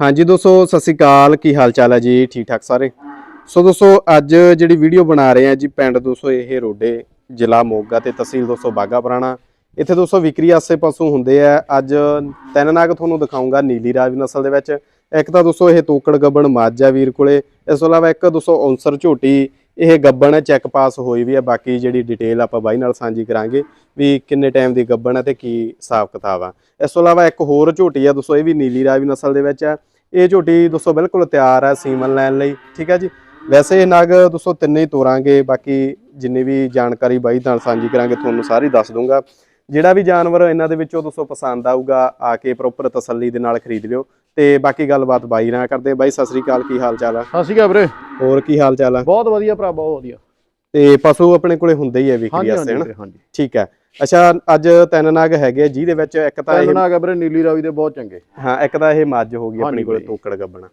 ਹਾਂਜੀ ਦੋਸਤੋ, ਸਤਿ ਸ਼੍ਰੀ ਅਕਾਲ। ਕੀ ਹਾਲ ਚਾਲ ਹੈ ਜੀ? ਠੀਕ ਠਾਕ ਸਾਰੇ? ਸੋ ਦੋਸਤੋ, ਅੱਜ ਜਿਹੜੀ ਵੀਡੀਓ ਬਣਾ ਰਹੇ ਆ ਜੀ ਪਿੰਡ ਦੋਸਤੋ, ਇਹ ਰੋਡੇ ਜ਼ਿਲ੍ਹਾ ਮੋਗਾ ਤੇ ਤਹਿਸੀਲ ਦੋਸਤੋ ਬਾਗਾ ਪੁਰਾਣਾ। ਇੱਥੇ ਦੋਸਤੋ ਵਿਕਰੀ ਆਸੇ ਪਾਸੋਂ ਹੁੰਦੇ ਆ। ਅੱਜ ਤਿੰਨ ਨਾਗ ਤੁਹਾਨੂੰ ਦਿਖਾਉਂਗਾ ਨੀਲੀ ਰਾਜ ਨਸਲ ਦੇ ਵਿੱਚ। ਇੱਕ ਤਾਂ ਦੋਸਤੋ ਇਹ ਤੋਕੜ ਗੱਬਣ ਮਾਝਾ ਵੀਰ ਕੋਲੇ। ਇਸ ਤੋਂ ਇਲਾਵਾ ਇੱਕ ਦੋਸਤੋ ਔਂਸਰ ਝੋਟੀ ਇਹ ਗੱਬਣ ਹੈ ਚੈੱਕ ਪਾਸ ਹੋਈ ਵੀ ਹੈ ਬਾਕੀ ਜਿਹੜੀ ਡਿਟੇਲ ਆਪਾਂ ਬਾਈ ਨਾਲ ਸਾਂਝੀ ਕਰਾਂਗੇ ਵੀ ਕਿੰਨੇ ਟਾਈਮ ਦੀ ਗੱਬਣ ਹੈ ਤੇ ਕੀ ਹਿਸਾਬ ਕਿਤਾਬ ਆ। ਇਸ ਤੋਂ ਇਲਾਵਾ ਇੱਕ ਹੋਰ ਝੋਟੀ ਆ, ਦੋਸਤੋ, ਇਹ ਵੀ ਨੀਲੀ ਰਾਵੀ ਨਸਲ ਦੇ ਵਿੱਚ ਆ। ਇਹ ਝੋਟੀ ਦੋਸਤੋ ਬਿਲਕੁਲ ਤਿਆਰ ਹੈ ਸੀਮਨ ਲੈਣ ਲਈ, ਠੀਕ ਹੈ ਜੀ? ਵੈਸੇ ਇਹ ਨਗ ਦੋਸਤੋ ਤਿੰਨੇ ਹੀ ਤੋਰਾਂਗੇ, ਬਾਕੀ ਜਿੰਨੀ ਵੀ ਜਾਣਕਾਰੀ ਬਾਈ ਨਾਲ ਸਾਂਝੀ ਕਰਾਂਗੇ, ਤੁਹਾਨੂੰ ਸਾਰੀ ਦੱਸ ਦੂੰਗਾ। ਜਿਹੜਾ ਵੀ ਜਾਨਵਰ ਇਹਨਾਂ ਦੇ ਵਿੱਚੋਂ ਦੋਸਤੋ ਪਸੰਦ ਆਊਗਾ, ਆ ਕੇ ਪ੍ਰੋਪਰ ਤਸੱਲੀ ਦੇ ਨਾਲ ਖਰੀਦ ਲਿਓ। ਤੇ ਬਾਕੀ ਗੱਲਬਾਤ ਬਾਈ ਨਾਲ ਕਰਦੇ ਬਾਈ ਸਤਿ ਸ੍ਰੀ ਅਕਾਲ ਕੀ ਹਾਲ ਚਾਲ ਆ? ਸਤਿ ਸ਼੍ਰੀ ਅਕਾਲ ਵੀਰੇ। ਹੋਰ ਕੀ ਹਾਲ ਚਾਲ ਆ? ਬਹੁਤ ਵਧੀਆ ਭਰਾ ਬਹੁਤ ਵਧੀਆ। ਤੇ ਪਸ਼ੂ ਆਪਣੇ ਕੋਲੇ ਹੁੰਦੇ ਹੀ ਆ ਵਿਕਰੀ ਵਾਸਤੇ ਹਨਾ? ਹਾਂਜੀ। ਠੀਕ ਹੈ ਅੱਛਾ ਅੱਜ ਤਿੰਨ ਨਗ ਹੈਗੇ ਜਿਹਦੇ ਵਿੱਚ ਇੱਕ ਤਾਂ ਇਹ ਪਹਿਲਾਂ ਨਾ ਵੀਰੇ ਨੀਲੀ ਰਾਵੀ ਦੇ ਬਹੁਤ ਚੰਗੇ। ਹਾਂ ਇੱਕ ਤਾਂ ਇਹ ਮੱਝ ਹੋ ਗਈ ਆਪਣੀ ਕੋਲੇ। ਤੋਕੜ ਗੱਬਣਾ।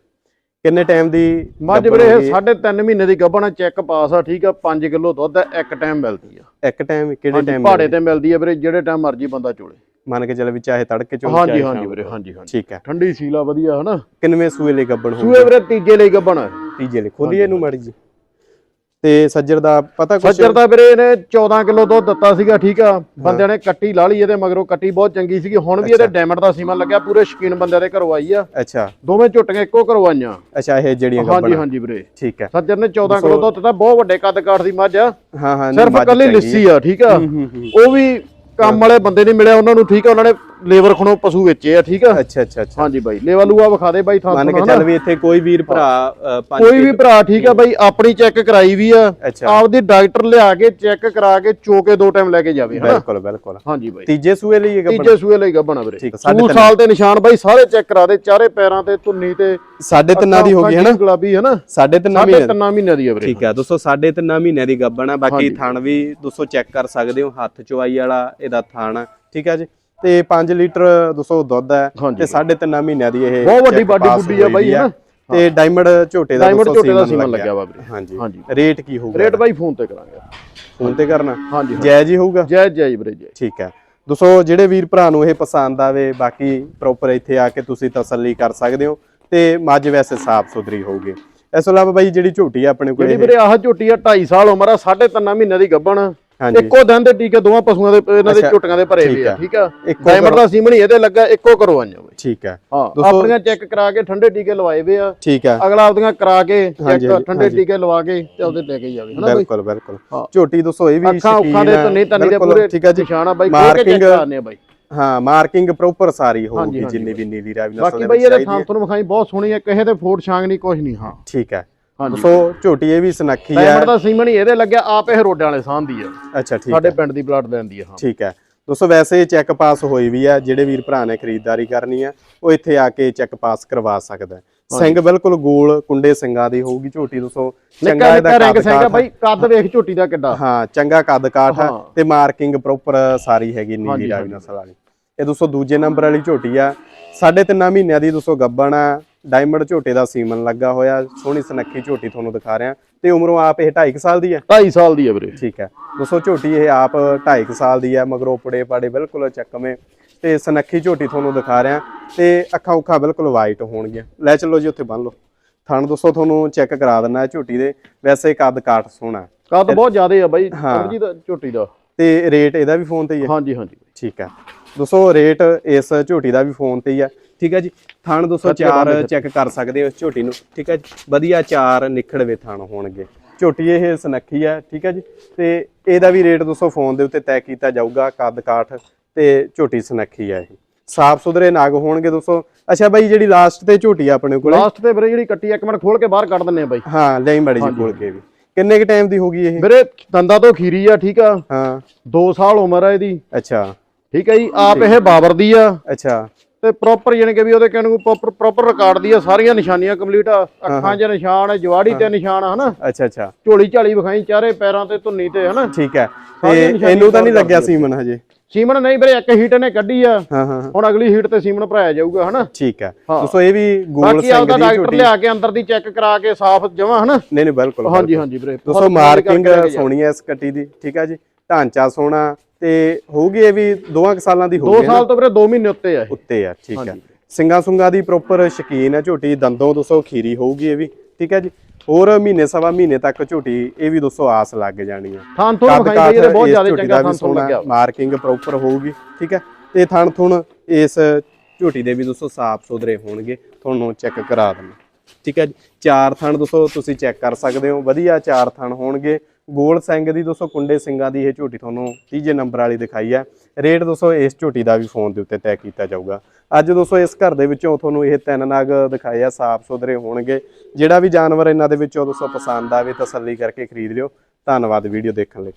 ਕਿੰਨੇ ਟਾਈਮ ਦੀ ਮੱਝ ਵੀਰੇ ਇਹ ਗਈ? ਸਾਢੇ ਤਿੰਨ ਮਹੀਨੇ ਦੀ ਗੱਭਣ ਚੈੱਕ ਪਾਸ ਆ ਠੀਕ ਆ 5 ਕਿਲੋ ਦੁੱਧ ਇੱਕ ਟਾਈਮ ਮਿਲਦੀ ਆ। ਇੱਕ ਟਾਈਮ ਕਿਹੜੇ ਟਾਈਮ ਪਹਾੜੇ ਤੇ ਮਿਲਦੀ ਆ ਵੀਰੇ ਜਿਹੜੇ ਟਾਈਮ ਮਰਜ਼ੀ ਬੰਦਾ ਚੋਲੇ। ਮੰਨ ਕੇ ਚੱਲ ਵੀ ਚਾਹੇ ਤੜਕੇ ਚੋਂ ਹਾਂਜੀ ਚਾਹੇ ਹਾਂਜੀ ਵੀਰੇ। ਹਾਂਜੀ ਹਾਂਜੀ। ਠੀਕ ਹੈ। ਠੰਡੀ ਸੀਲਾ ਵਧੀਆ ਹਨਾ? ਕਿੰਨਵੇਂ ਸੂਏ ਲਈ ਗੱਬਣ ਹੋਊਗੀ? ਸੂਏ ਵੀਰੇ ਤੀਜੇ ਲਈ ਗੱਭਣ ਆ ਤੀਜੇ ਲਈ। ਖੋਲੀਏ ਇਹਨੂੰ ਮਾੜੀ ਜੀ ਤੇ ਸੱਜਰ ਦਾ ਪਤਾ ਕੁਛ? ਸੱਜਰ ਦਾ ਵੀਰੇ ਇਹਨੇ 14 ਕਿਲੋ ਦੁੱਧ ਦਿੱਤਾ ਸੀਗਾ ਠੀਕ ਆ। ਬੰਦਿਆਂ ਨੇ ਕੱਟੀ ਲਾ ਲਈ ਇਹਦੇ ਮਗਰੋਂ ਕੱਟੀ ਬਹੁਤ ਚੰਗੀ ਸੀਗੀ। ਹੁਣ ਵੀ ਇਹਦੇ ਡੈਮਟ ਦਾ ਸੀਮਾ ਲੱਗਿਆ ਪੂਰੇ ਸ਼ਕੀਨ ਬੰਦਿਆਂ ਦੇ ਘਰੋਂ ਆਈ ਆ। ਅੱਛਾ। ਦੋਵੇਂ ਝੁੱਟੀਆਂ ਇੱਕੋ ਘਰੋਂ ਆਈਆਂ। ਅੱਛਾ ਇਹ ਜਿਹੜੀਆਂ ਹਾਂਜੀ ਗੱਬਣ ਹਾਂਜੀ ਵੀਰੇ। ਠੀਕ ਹੈ। ਸੱਜਰ ਨੇ 14 ਕਿਲੋ ਦੁੱਧ ਦਿੱਤਾ ਬਹੁਤ ਵੱਡੇ ਕੱਦ ਕਾਠ ਦੀ ਮੱਝ ਆ। ਹਾਂ ਹਾਂ ਸਿਰਫ ਕੱਲੀ ਲਿੱਸੀ ਆ ਠੀਕ ਆ। ਉਹ ਵੀ ਕੰਮ ਵਾਲੇ ਬੰਦੇ ਨਹੀਂ ਮਿਲਿਆ ਉਹਨਾਂ ਨੂੰ ਠੀਕ ਹੈ ਉਹਨਾਂ ਨੇ ਲੇਬਰ ਖਣੋ ਪਸ਼ੂ ਵੇਚੇ ਆ ਠੀਕ ਆ? ਅੱਛਾ ਅੱਛਾ ਅੱਛਾ। ਹਾਂਜੀ ਬਾਈ ਲੇਵਾ ਲੂਆ ਵਿਖਾ ਦੇ ਬਾਈ ਥਾਂ ਮੰਨ ਕੇ ਚੱਲ ਵੀ ਇੱਥੇ ਕੋਈ ਵੀਰ ਭਰਾ ਕੋਈ ਵੀ ਭਰਾ ਠੀਕ ਆ ਬਾਈ ਆਪਣੀ ਚੈੱਕ ਕਰਾਈ ਵੀ ਆ। ਆਪਦੀ ਡਾਕਟਰ ਲਿਆ ਕੇ ਚੈੱਕ ਕਰਾ ਕੇ ਚੋ ਕੇ ਦੋ ਟਾਈਮ ਲੈ ਕੇ ਜਾਵੇ ਬਿਲਕੁਲ ਬਿਲਕੁਲ। ਹਾਂਜੀ ਬਾਈ। ਤੀਜੇ ਸੂਏ ਲਈ ਗੱਬਣ ਤੀਜੇ ਸੂਏ ਲਈ ਗੱਬਣਾ ਵੀਰੇ। ਆ, ਸੂ। ਸਾਲ ਤੇ ਨਿਸ਼ਾਨ ਬਾਈ ਸਾਰੇ ਚੈੱਕ ਕਰਾ ਦੇ ਚਾਰੇ ਪੈਰਾਂ ਤੇ ਧੁੰਨੀ ਤੇ ਸਾਢੇ ਤਿੰਨਾਂ ਦੀ ਹੋ ਗਈ ਹੈ ਨਾ ਗੁਲਾਬੀ ਹਨਾ? ਸਾਢੇ ਤਿੰਨਾਂ ਮਹੀਨੇ ਤਿੰਨਾਂ ਮਹੀਨਿਆਂ ਦੀ ਆ ਵੀਰੇ। ਠੀਕ ਹੈ ਦੋਸਤੋ ਸਾਢੇ ਤਿੰਨਾਂ ਮਹੀਨਿਆਂ ਦੀ ਗੱਬਣ ਆ। ਬਾਕੀ ਥਣ ਵੀ ਦੋਸਤੋ ਚੈੱਕ ਕਰ ਸਕਦੇ ਹੋ ਹੱਥ ਚਵਾਈ ਵਾਲਾ ਇਹਦਾ ਥਣ ਆ, ਠੀਕ ਹੈ ਜੀ? ਤੇ 5 ਲੀਟਰ ਦੋਸਤੋ ਦੁੱਧ ਹੈ ਤੇ ਸਾਢੇ ਤਿੰਨਾਂ ਮਹੀਨਿਆਂ ਦੀ ਇਹ ਬਹੁਤ ਵੱਡੀ ਬਾਡੀ ਬੁੱਡੀ ਆ ਬਾਈ ਹਨਾ ਤੇ ਡਾਇਮੰਡ ਝੋਟੇ ਦਾ ਡਾਇਮੰਡ ਝੋਟੇ ਦਾ ਸੀਮਨ ਲੱਗਿਆ। ਵਾ ਵੀਰੇ ਹਾਂਜੀ। ਹਾਂਜੀ। ਰੇਟ ਕੀ ਹੋਊਗਾ? ਰੇਟ ਬਾਈ ਫੋਨ ਤੇ ਕਰਾਂਗੇ। ਫੋਨ ਤੇ ਕਰਨਾ? ਹਾਂਜੀ ਜਾਇਜ਼ ਹੀ ਹੋਊਗਾ? ਜੈ ਜੈ ਜੀ ਵੀਰੇ ਜੈ ਠੀਕ ਹੈ। ਦੋਸਤੋ ਜਿਹੜੇ ਵੀਰ ਭਰਾ ਨੂੰ ਇਹ ਪਸੰਦ ਆਵੇ ਬਾਕੀ ਪ੍ਰੋਪਰ ਇੱਥੇ ਆ ਕੇ ਤੁਸੀਂ ਤਸੱਲੀ ਕਰ ਸਕਦੇ ਹੋ ਤੇ ਮੱਝ ਵੈਸੇ ਸਾਫ਼ ਸੁਥਰੀ ਹੋਊਗੀ। ਇਸ ਤੋਂ ਇਲਾਵਾ ਬਾਈ ਜਿਹੜੀ ਝੋਟੀ ਆ ਆਪਣੇ ਕੋਲ ਜਿਹੜੀ ਵੀਰੇ ਆਹ ਝੋਟੀ ਆ 2.5 ਸਾਲ ਉਮਰ ਆ 3.5 ਮਹੀਨੇ ਦੀ ਗੱਭਣ। ਇੱਕੋ ਦਿਨ ਦੇ ਟੀਕੇ ਦੋਵਾਂ ਪਸ਼ੂਆਂ ਦੇ ਇਹਨਾਂ ਦੇ ਝੋਟੀਆਂ ਦੇ ਭਰੇ ਹੋਏ ਆ ਆ। ਠੀਕ ਆ? ਡਾਇਮੰਡ ਦਾ ਸੀਮਨ ਹੀ ਇਹਦੇ ਲੱਗਾ ਇੱਕੋ ਕਰਵਾਈਆਂ ਬਾਈ ਠੀਕ ਹੈ ਹਾਂ ਆਪਣੀਆਂ ਚੈੱਕ ਕਰਾ ਕੇ ਠੰਡੇ ਟੀਕੇ ਲਵਾਏ ਵੇ ਆ। ਠੀਕ ਹੈ ਅਗਲਾ ਆਪਦੀਆਂ ਕਰਾ ਕੇ ਚੈੱਕ ਠੰਡੇ। ਟੀਕੇ ਲਵਾ ਕੇ ਤੇ ਉਹਦੇ ਲੈ ਕੇ ਜਾਵੇ ਹਨਾ ਬਿਲਕੁਲ ਬਿਲਕੁਲ। ਝੋਟੀ ਦੋਸਤੋ ਇਹ ਵੀ ਅੱਖਾਂ ਉੱਖਾਂ ਦੇ ਤੰਨੀ ਤੰਨੀ ਦੇ ਪੂਰੇ ਠੀਕ ਹੈ ਜੀ। ਨਿਸ਼ਾਨ ਆ ਬਾਈ ਖੋਲ ਕੇ ਚੈੱਕ ਕਰਾਣੇ ਆ ਬਾਈ। ਹਾਂ ਮਾਰਕਿੰਗ ਪ੍ਰੋਪਰ ਸਾਰੀ ਹੋਊਗੀ ਜਿੰਨੀ ਵੀ ਨੀਲੀ ਰਾਵੀ ਨਸਲ ਬਾਕੀ ਬਾਈ ਇਹਦੇ ਥਾਂ ਤੁਹਾਨੂੰ ਵਿਖਾਈ ਬਹੁਤ ਸੋਹਣੀ ਹੈ ਕਿਸੇ ਤੇ ਫੋਟ ਛਾਂਗ ਨਹੀਂ ਕੁਝ ਨਹੀਂ ਹਾਂ। ਠੀਕ ਹੈ ਹਾਂਜੀ। ਦੋਸਤੋ ਝੋਟੀ ਇਹ ਵੀ ਸੁਨੱਖੀ ਹੈ? ਡਾਇਮੰਡ ਦਾ ਸੀਮਨ ਹੀ ਇਹਦੇ ਲੱਗਿਆ ਆਪ ਇਹ ਰੋਡਾਂ ਵਾਲੇ ਸਾਹ ਦੀ ਆ ਅੱਛਾ ਠੀਕ ਸਾਡੇ ਪਿੰਡ ਦੀ ਬਲੱਡ ਲੈਣ ਦੀ ਆ ਹਾਂ। ਠੀਕ ਹੈ। ਦੋਸਤੋ ਵੈਸੇ ਚੈੱਕ ਪਾਸ ਹੋਈ ਵੀ ਆ ਜਿਹੜੇ ਵੀਰ ਭਰਾ ਨੇ ਖਰੀਦਦਾਰੀ ਕਰਨੀ ਆ ਉਹ ਇੱਥੇ ਆ ਕੇ ਚੈੱਕ ਪਾਸ ਕਰਵਾ ਸਕਦਾ। ਸਿੰਘ ਬਿਲਕੁਲ ਗੋਲ ਕੁੰਡੇ ਸਿੰਘਾਂ ਦੀ ਹੋਊਗੀ ਝੋਟੀ ਦੋਸਤੋ ਨਿੱਕਾ ਨਿੱਕਾ ਰੰਗ ਸਿੰਘ ਬਾਈ ਕੱਦ ਵੇਖ ਝੋਟੀ ਦਾ ਕਿੱਡਾ। ਹਾਂ ਚੰਗਾ ਕੱਦ ਕਾਠ। ਤੇ ਮਾਰਕਿੰਗ ਪ੍ਰੋਪਰ ਸਾਰੀ ਹੈਗੀ ਨੀਲੀ ਰਾਵੀ। ਨਸਲ ਵਾਲੀ ਇਹ ਦੋਸਤੋ ਦੂਜੇ ਨੰਬਰ ਵਾਲੀ ਝੋਟੀ ਆ। ਸਾਢੇ ਤਿੰਨਾਂ ਮਹੀਨਿਆਂ ਦੀ ਦੋਸਤੋ ਗੱਬਣ ਆ ਡਾਇਮੰਡ ਝੋਟੇ ਦਾ ਸੀਮਨ ਲੱਗਾ ਹੋਇਆ ਸੋਹਣੀ ਸੁਨੱਖੀ ਝੋਟੀ ਤੁਹਾਨੂੰ ਦਿਖਾ ਰਿਹਾ। ਤੇ ਉਮਰੋਂ ਆਪ ਇਹ 2.5 ਸਾਲ ਦੀ ਹੈ? 2.5 ਸਾਲ ਦੀ ਆ ਵੀਰੇ। ਠੀਕ ਹੈ। ਦੋਸਤੋ ਝੋਟੀ ਇਹ ਆਪ 2.5 ਸਾਲ ਦੀ ਹੈ ਮਗਰੋਂ ਪੜੇ ਪਾੜੇ ਬਿਲਕੁਲ ਚੱਕਵੇਂ। ਤੇ ਸੁਨੱਖੀ ਝੋਟੀ ਤੁਹਾਨੂੰ ਦਿਖਾ ਰਿਹਾ। ਤੇ ਅੱਖਾਂ ਉੱਖਾਂ ਬਿਲਕੁਲ ਵਾਈਟ ਹੋਣਗੀਆਂ। ਲੈ ਚੱਲੋ ਜੀ ਉੱਥੇ ਬੰਨ ਲਓ। ਥਣ ਦੋਸਤੋ ਤੁਹਾਨੂੰ ਚੈੱਕ ਕਰਾ ਦਿੰਨਾ ਹੈ ਝੋਟੀ ਦੇ। ਵੈਸੇ ਕੱਦ ਕਾਠ ਸੋਹਣਾ ਹੈ। ਕੱਦ ਬਹੁਤ ਜ਼ਿਆਦੇ ਆ ਬਾਈ ਹਾਂ। ਦਾ ਝੋਟੀ ਦਾ। ਤੇ ਰੇਟ ਇਹਦਾ ਵੀ ਫੋਨ ਤੇ ਹੀ ਹੈ। ਹਾਂਜੀ ਹਾਂਜੀ। ਠੀਕ ਹੈ। ਦੋਸਤੋ ਰੇਟ ਇਸ ਝੋਟੀ ਦਾ ਵੀ ਫੋਨ ਤੇ ਹੀ ਹੈ ਠੀਕ ਹੈ ਜੀ? ਥਣ ਦੋਸਤੋ ਚਾਰ ਚੈੱਕ ਕਰ ਸਕਦੇ ਹੋ ਇਸ ਝੋਟੀ ਨੂੰ। ਠੀਕ ਹੈ ਜੀ? ਵਧੀਆ ਚਾਰ ਨਿਖੜਵੇ ਥਣ ਹੋਣਗੇ। ਝੋਟੀ ਇਹ ਸੁਨੱਖੀ ਹੈ ਠੀਕ ਹੈ ਜੀ? ਤੇ ਇਹਦਾ ਵੀ ਰੇਟ ਦੋਸਤੋ ਫੋਨ ਦੇ ਉੱਤੇ ਤੈਅ ਕੀਤਾ ਜਾਊਗਾ ਕੱਦ ਕਾਠ ਤੇ ਝੋਟੀ ਸੁਨੱਖੀ ਹੈ ਇਹ। ਸਾਫ਼ ਸੁਥਰੇ ਨਾਗ ਹੋਣਗੇ ਦੋਸਤੋ। ਅੱਛਾ ਬਾਈ ਜਿਹੜੀ ਲਾਸਟ ਤੇ ਝੋਟੀ ਆ ਆਪਣੇ ਕੋਲੇ? ਲਾਸਟ ਤੇ ਵੀਰੇ ਜਿਹੜੀ ਕੱਟੀ ਆ, ਇੱਕ ਮਿੰਟ ਖੋਲ ਕੇ ਬਾਹਰ ਕੱਢ ਦਿੰਨੇ ਆ ਬਾਈ। ਹਾਂ ਲਈ ਮੜੀ ਜੀ ਕੋਲ ਕੇ ਵੀ। ਕਿੰਨੇ ਕ ਟਾਈਮ ਦੀ ਹੋਗੀ ਇਹ? ਵੀਰੇ ਦੰਦਾਂ ਤੋਂ ਖੀਰੀ ਆ ਠੀਕ ਆ। ਹਾਂ। 2 ਸਾਲ ਉਮਰ ਆ ਇਹਦੀ। ਅੱਛਾ। ਠੀਕ ਹੈ ਜੀ ਆਪ ਇਹ ਬਾਬਰ ਦੀ ਆ। ਅੱਛਾ। ਤੇ ਪ੍ਰੋਪਰ ਯਾਨੀ ਕਿ ਵੀ ਉਹਦੇ ਕਹਿਣ ਨੂੰ ਪ੍ਰੋਪਰ ਪ੍ਰੋਪਰ ਰਿਕਾਰਡ ਦੀ ਆ ਸਾਰੀਆਂ ਨਿਸ਼ਾਨੀਆਂ ਕੰਪਲੀਟ ਆ। ਅੱਖਾਂ 'ਚ ਨਿਸ਼ਾਨ ਜਵਾੜੀ ਤੇ ਨਿਸ਼ਾਨ ਹਨਾ? ਅੱਛਾ ਅੱਛਾ। ਝੋਲੀ ਝਾਲੀ ਵਿਖਾਈ ਚਾਰੇ ਪੈਰਾਂ ਤੇ ਧੁੰਨੀ ਤੇ ਹਨਾ? ਠੀਕ ਹੈ। ਤੇ ਇਹਨੂੰ ਤਾਂ ਨਹੀਂ ਲੱਗਿਆ ਸੀਮਨ ਹਜੇ? ਸੀਮਨ ਨਹੀਂ ਵੀਰੇ ਇੱਕ ਹੀਟ ਨੇ ਕੱਢੀ ਆ। ਹਾਂ ਹਾਂ ਹਾਂ, ਹੁਣ ਅਗਲੀ ਹੀਟ ਤੇ ਸੀਮਨ ਭਰਾਇਆ ਜਾਊਗਾ ਹਨਾ? ਠੀਕ ਹੈ। ਦੋਸਤੋ ਇਹ ਵੀ ਗੋਲ ਬਾਕੀ ਸਿੰਘ ਆਪਦਾ ਦੀ ਡਾਕਟਰ ਝੋਟੀ। ਲਿਆ ਕੇ ਅੰਦਰ ਦੀ ਚੈੱਕ ਕਰਾ ਕੇ ਸਾਫ਼ ਜਮਾ ਹਨਾ? ਨਹੀਂ ਨਹੀਂ ਬਿਲਕੁਲ ਹਾਂਜੀ ਹਾਂਜੀ ਵੀਰੇ। ਦੋਸਤੋ ਮਾਰਕਿੰਗ। ਸੋਹਣੀ ਹੈ ਇਸ ਕੱਟੀ ਦੀ ਠੀਕ ਹੈ ਜੀ। ਢਾਂਚਾ ਸੋਹਣਾ ਤੇ ਹੋਊਗੀ ਇਹ ਵੀ ਦੋਆਂ ਕੁ ਸਾਲਾਂ ਦੀ ਹੋਊਗੀ ਨਾ? ਸਾਲ ਤੋਂ ਵੀਰੇ 2 ਮਹੀਨੇ ਉੱਤੇ ਆ ਇਹ। ਉੱਤੇ ਆ ਠੀਕ ਹੈ ਹਾਂਜੀ। ਸਿੰਗਾ ਸੁੰਗਾ ਦੀ ਪ੍ਰੋਪਰ ਸ਼ਕੀਨ ਹੈ ਝੋਟੀ ਦੰਦੋਂ ਦੋਸਤੋ ਖੀਰੀ ਹੋਊਗੀ ਇਹ ਵੀ ਠੀਕ ਹੈ ਜੀ? ਹੋਰ ਮਹੀਨੇ ਸਵਾ ਮਹੀਨੇ ਤੱਕ ਝੋਟੀ ਇਹ ਵੀ ਦੋਸਤੋ ਆਸ ਲੱਗ ਜਾਣੀ ਹੈ ਥਾਂ ਕੱਦ ਵਿਖਾਈ ਬਈ ਇਹਦੇ ਬਹੁਤ ਇਸ ਜ਼ਿਆਦਾ ਝੋਟੀ ਚੰਗਾ ਵੀ ਥਾਂ ਤੋਂ ਸੋਹਣਾ ਲੱਗਿਆ। ਮਾਰਕਿੰਗ ਪ੍ਰੋਪਰ ਹੋਊਗੀ ਠੀਕ ਹੈ? ਤੇ ਥਣ ਥੁਣ ਇਸ ਝੋਟੀ ਦੇ ਵੀ ਦੋਸਤੋ ਸਾਫ਼ ਸੁਥਰੇ ਹੋਣਗੇ ਤੁਹਾਨੂੰ ਚੈੱਕ ਕਰਾ ਦਿੰਦਾ। ਠੀਕ ਹੈ ਜੀ? ਚਾਰ ਥਣ ਦੋਸਤੋ ਤੁਸੀਂ ਚੈੱਕ ਕਰ ਸਕਦੇ ਹੋ। ਵਧੀਆ ਚਾਰ ਥਣ ਹੋਣਗੇ। ਗੋਲ ਸਿੰਘ ਦੀ ਦੋਸਤੋ ਕੁੰਡੇ ਸਿੰਘਾਂ ਦੀ ਇਹ ਝੋਟੀ ਤੁਹਾਨੂੰ ਤੀਜੇ ਨੰਬਰ ਵਾਲੀ ਦਿਖਾਈ ਹੈ। ਰੇਟ ਦੋਸਤੋ ਇਸ ਝੋਟੀ ਦਾ ਵੀ ਫੋਨ ਦੇ ਉੱਤੇ ਤੈਅ ਕੀਤਾ ਜਾਊਗਾ। ਅੱਜ ਦੋਸਤੋ ਇਸ ਘਰ ਦੇ ਵਿੱਚੋਂ ਤੁਹਾਨੂੰ ਇਹ ਤਿੰਨ ਨਾਗ ਦਿਖਾਏ ਆ, ਸਾਫ਼ ਸੁਥਰੇ ਹੋਣਗੇ। ਜਿਹੜਾ ਵੀ ਜਾਨਵਰ ਇਹਨਾਂ ਦੇ ਵਿੱਚੋਂ ਦੋਸਤੋ ਪਸੰਦ ਆਵੇ ਤਸੱਲੀ ਕਰਕੇ ਖਰੀਦ ਲਿਓ। ਧੰਨਵਾਦ ਵੀਡੀਓ ਦੇਖਣ ਲਈ।